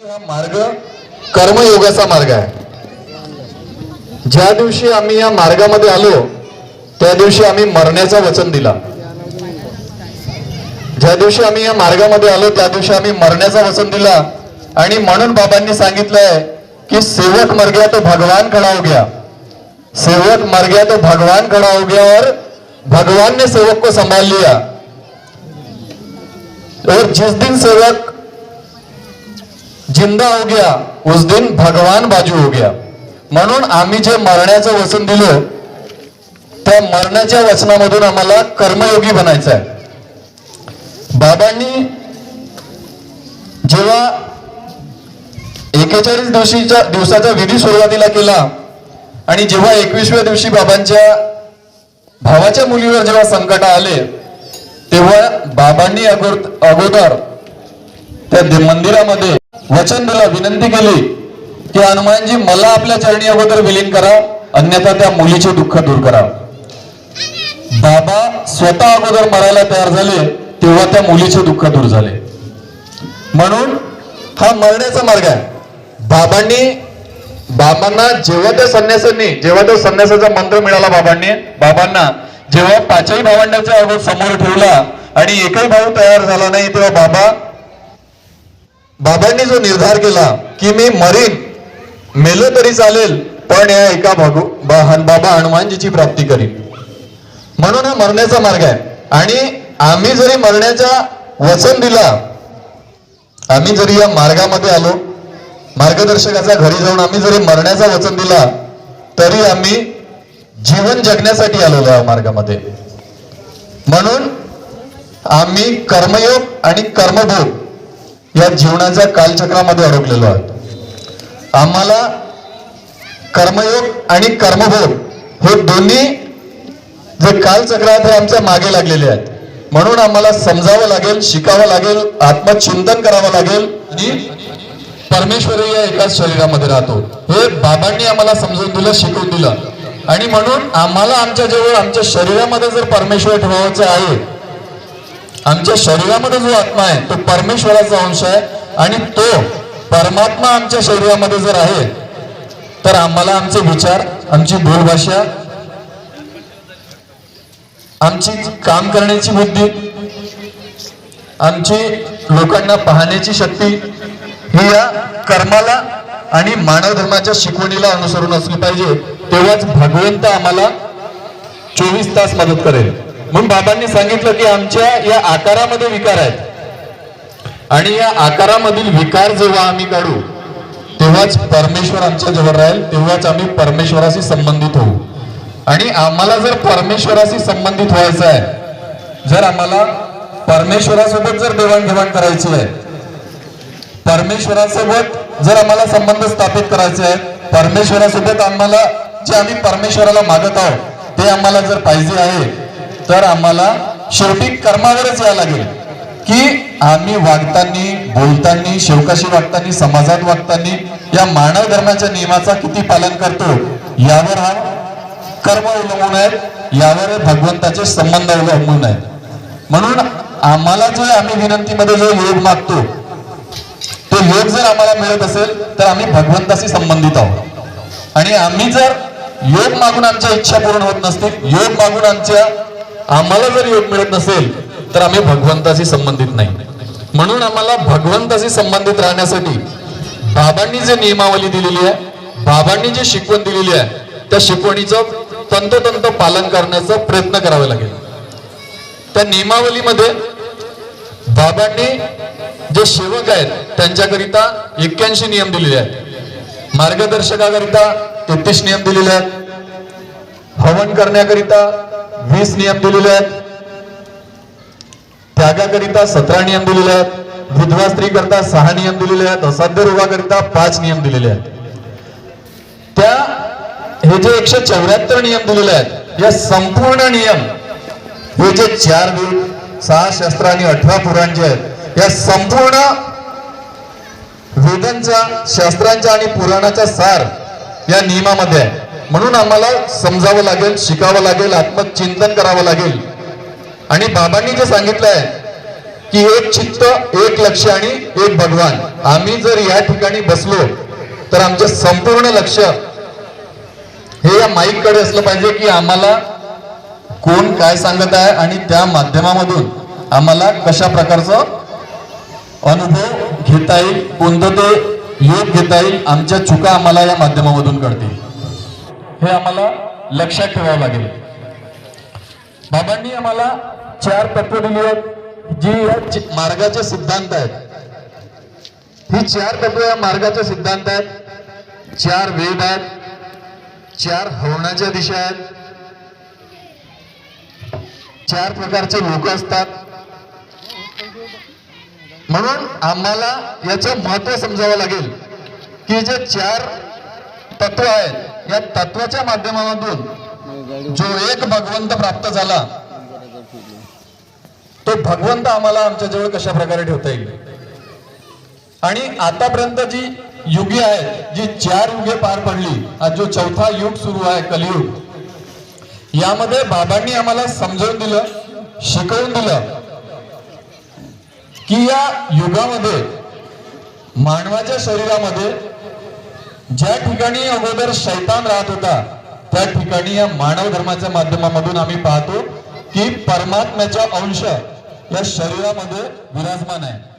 हा मार्ग कर्मयोगाचा मार्ग आहे. ज्या दिवशी आम्ही या मार्गामध्ये आलो त्या दिवशी आम्ही मरण्याचा वचन दिला. ज्या दिवशी आम्ही या मार्गामध्ये आलो त्या दिवशी आम्ही मरण्याचा वचन दिला. आणि म्हणून बाबांनी सांगितलंय की सेवक मर गया तो भगवान खड़ा हो गया सेवक मर गया तो भगवान खड़ा हो गया और भगवान ने सेवक को संभाल लिया और जिस दिन सेवक जिंदा हो गया उस दिन भगवान बाजू हो गया. म्हणून आम्ही जे मरण्याचं वचन दिलं त्या मरणाच्या वचनामधून आम्हाला कर्मयोगी बनायचं आहे. बाबांनी जेव्हा एकेचाळीस दिवशीच्या दिवसाचा विधी सुरुवातीला केला आणि जेव्हा एकवीसव्या दिवशी बाबांच्या भावाच्या मुलीवर जेव्हा संकट आले तेव्हा बाबांनी अगोदर त्या मंदिरामध्ये वचन दिलं विनंती केली की हनुमानजी मला आपल्या चरणी अगोदर विलीन करा अन्यथा त्या मुलीचे दुःख दूर करा. बाबा स्वतः अगोदर मरायला तयार झाले तेव्हा त्या मुलीचे दुःख दूर झाले. म्हणून हा मरण्याचा मार्ग आहे. बाबांनी बाबांना जेव्हा त्या संन्यासांनी जेव्हा त्या संन्यासाचा मंत्र मिळाला बाबांनी बाबांना जेव्हा पाचही भावंडाचा अगोदर समोर ठेवला आणि एकही भाऊ तयार झाला नाही तेव्हा बाबा बाबांनी जो निर्धार केला की मी मरीन मेलो तरी चालेल पण या एका भगू बा- बाबा हनुमानजीची प्राप्ती करीन. म्हणून हा मरण्याचा मार्ग आहे. आणि आम्ही जरी मरण्याचा वचन दिला आम्ही जरी या मार्गामध्ये आलो मार्गदर्शकाच्या घरी जाऊन आम्ही जरी मरण्याचा वचन दिला तरी आम्ही जीवन जगण्यासाठी आलेलो या मार्गामध्ये. म्हणून आम्ही कर्मयोग आणि कर्मभोग या जीवनाच्या कालचक्रामध्ये अडकलेलो आहोत. आम्हाला कर्मयोग आणि कर्मभोग हे दोन्ही जे कालचक्र आहेत हे आमच्या मागे लागलेले आहेत. म्हणून आम्हाला समजावं लागेल शिकावं लागेल आत्मचिंतन करावं लागेल. आणि या एकाच शरीरामध्ये राहतो. हे बाबांनी आम्हाला समजून दिलं शिकवून दिलं. आणि म्हणून आम्हाला आमच्या जवळ आमच्या शरीरामध्ये जर परमेश्वर ठेवायचं आहे आमच्या शरीरामध्ये जो आत्मा आहे तो परमेश्वराचा अंश आहे आणि तो परमात्मा आमच्या शरीरामध्ये जर आहे तर आम्हाला आमचे विचार आमची बोलभाषा आमची काम करण्याची बुद्धी आमची लोकांना पाहण्याची शक्ती ही या कर्माला आणि मानव धर्माच्या शिकवणीला अनुसरून असली पाहिजे तेव्हाच भगवंत आम्हाला चोवीस तास मदत करेल. म्हणून बाबांनी सांगितलं की आमच्या या आकारामध्ये विकार आहेत. आणि या आकारामधील विकार जेव्हा आम्ही काढू तेव्हाच परमेश्वर आमच्या जवळ राहील तेव्हाच आम्ही परमेश्वराशी संबंधित होऊ. आणि आम्हाला जर परमेश्वराशी संबंधित व्हायचं आहे जर आम्हाला परमेश्वरासोबत जर देवाणघेवाण करायची आहे परमेश्वरासोबत जर आम्हाला संबंध स्थापित करायचे आहेत परमेश्वरासोबत आम्हाला जे आम्ही परमेश्वराला मागत आहोत ते आम्हाला जर पाहिजे आहे तर आम्हाला शेवटी कर्मावरच यावं लागेल. की आम्ही वागतानी बोलतानी शेवकाशी वागतानी समाजात वागतानी या मानव धर्माच्या नियमाचा किती पालन करतो यावर हा कर्म अवलंबून आहेत यावर भगवंताचे संबंध अवलंबून आहेत म्हणून आम्हाला जो आम्ही विनंतीमध्ये जो योग मागतो तो योग जर आम्हाला मिळत असेल तर आम्ही भगवंताशी संबंधित आहोत. आणि आम्ही जर योग मागून आमच्या इच्छा पूर्ण होत नसतील योग मागून आमच्या आम्हाला जर योग मिळत नसेल तर आम्ही भगवंताशी संबंधित नाही. म्हणून आम्हाला भगवंताशी संबंधित राहण्यासाठी बाबांनी जे नियमावली दिलेली आहे बाबांनी जी शिकवण दिलेली आहे त्या शिकवणीचं तंतोतंत पालन करण्याचा प्रयत्न करावा लागेल. त्या नियमावलीमध्ये बाबांनी जे सेवक आहेत त्यांच्याकरिता एक्क्याऐंशी नियम दिलेले आहेत. मार्गदर्शकाकरिता तेहतीस नियम दिलेले आहेत. हवन करण्याकरिता वीस नियम दिलेले आहेत. त्यागाकरिता सतरा नियम दिलेले आहेत. विधवा स्त्री करता सहा नियम दिलेले आहेत. असाध्य रोगाकरिता पाच नियम दिलेले आहेत. त्या हे जे एकशे चौऱ्याहत्तर नियम दिलेले आहेत या संपूर्ण नियम हे जे चार वेद सहा शस्त्र आणि अठरा पुराण जे आहेत या संपूर्ण वेदांच्या शास्त्रांच्या आणि पुराणाचा सार या नियमामध्ये आहे. म्हणून आम्हाला समजावं लागेल शिकावं लागेल आत्मचिंतन करावं लागेल. आणि बाबांनी जे सांगितलं आहे की एक चित्त एक लक्ष आणि एक भगवान. आम्ही जर या ठिकाणी बसलो तर आमचं संपूर्ण लक्ष हे या माईककडे असलं पाहिजे की आम्हाला कोण काय सांगत आहे आणि त्या माध्यमामधून आम्हाला कशा प्रकारचं अनुभव घेता येईल कोणतं ते योग घेता येईल आमच्या चुका आम्हाला या माध्यमामधून कळतील. हे आम्हाला लक्षात ठेवावं लागेल. बाबांनी आम्हाला चार तत्व दिली आहेत जी या मार्गाचे सिद्धांत आहेत. ही चार तत्व या मार्गाचे सिद्धांत आहेत. चार वेद आहेत चार हवनाच्या दिशा आहेत. चार प्रकारचे लोक असतात. म्हणून आम्हाला याचं महत्त्व समजावं लागेल की जे चार तत्व आहेत या तत्वाच्या माध्यमामधून जो एक भगवंत प्राप्त झाला तो भगवंत आम्हाला आमच्या जवळ कशा प्रकारे ठेवता येईल? आणि आतापर्यंत जी युगे आहेत जी चार युगे पार पडली आज जो चौथा युग सुरू आहे कलियुग यामध्ये बाबांनी आम्हाला समजवून दिलं शिकवून दिलं की या युगामध्ये मानवाच्या शरीरामध्ये ज्या ठिकाणी अगोदर शैतान राहत होता त्या ठिकाणी या मानव धर्माच्या माध्यमामधून आम्ही पाहतो की परमात्म्याचा अंश या शरीरामध्ये विराजमान आहे.